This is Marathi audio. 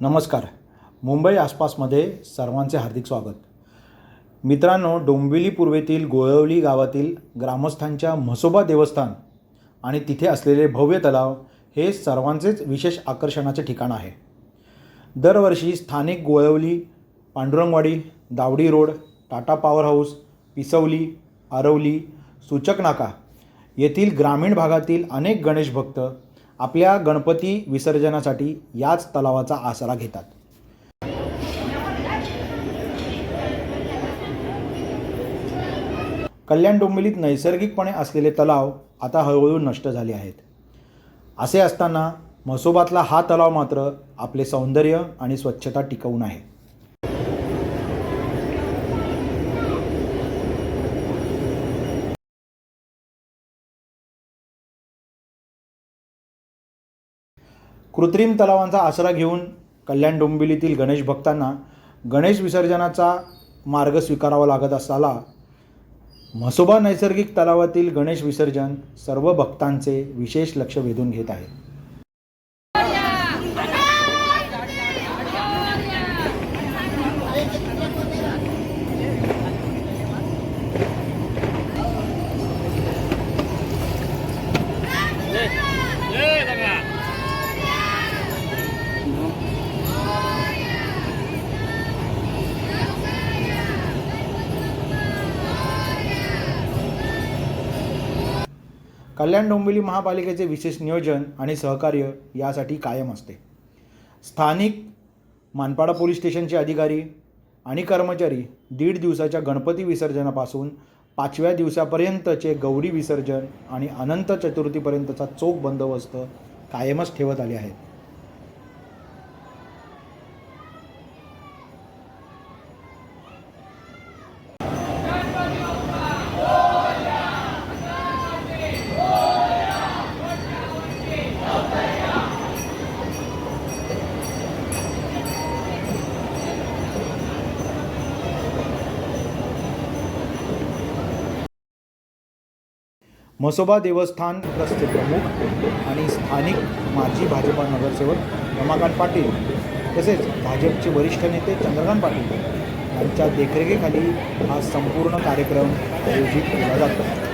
नमस्कार. मुंबई आसपासमध्ये सर्वांचे हार्दिक स्वागत. मित्रांनो डोंबिवली पूर्वेतील गोळवली गावातील ग्रामस्थांच्या म्हसोबा देवस्थान आणि तिथे असलेले भव्य तलाव हे सर्वांचेच विशेष आकर्षणाचे ठिकाण आहे. दरवर्षी स्थानिक Golavali Pandurangwadi Davdi road Tata power house Pisavali Aravali Suchak Naka येथील ग्रामीण भागातील अनेक गणेश भक्त आपल्या गणपती विसर्जनासाठी याच तलावाचा आसरा घेतात. कल्याण डोंबिवलीत नैसर्गिकपणे असलेले तलाव आता हळूहळू नष्ट झाले आहेत. असे असताना म्हसोबातला हा तलाव मात्र आपले सौंदर्य आणि स्वच्छता टिकवून आहे. कृत्रिम तलावांचा आसरा घेऊन कल्याण डोंबिवलीतील गणेश भक्तांना गणेश विसर्जनाचा मार्ग स्वीकारावा लागत असताना म्हसोबा नैसर्गिक तलावातील गणेश विसर्जन सर्व भक्तांचे विशेष लक्ष वेधून घेत आहे. कल्याण डोंबिवली महापालिकेचे विशेष नियोजन आणि सहकार्य यासाठी कायम असते. स्थानिक मानपाडा पोलीस स्टेशनचे अधिकारी आणि कर्मचारी दीड दिवसाच्या गणपती विसर्जनापासून पाचव्या दिवसापर्यंतचे गौरी विसर्जन आणि अनंत चतुर्थीपर्यंतचा चोख बंदोबस्त कायमच ठेवत आले आहेत. म्हसोबा देवस्थान ट्रस्टचे प्रमुख आणि स्थानिक माजी भाजपा नगरसेवक रमाकांत पाटील तसेच भाजपचे वरिष्ठ नेते चंद्रकांत पाटील यांच्या देखरेखीखाली हा संपूर्ण कार्यक्रम आयोजित केला जातो.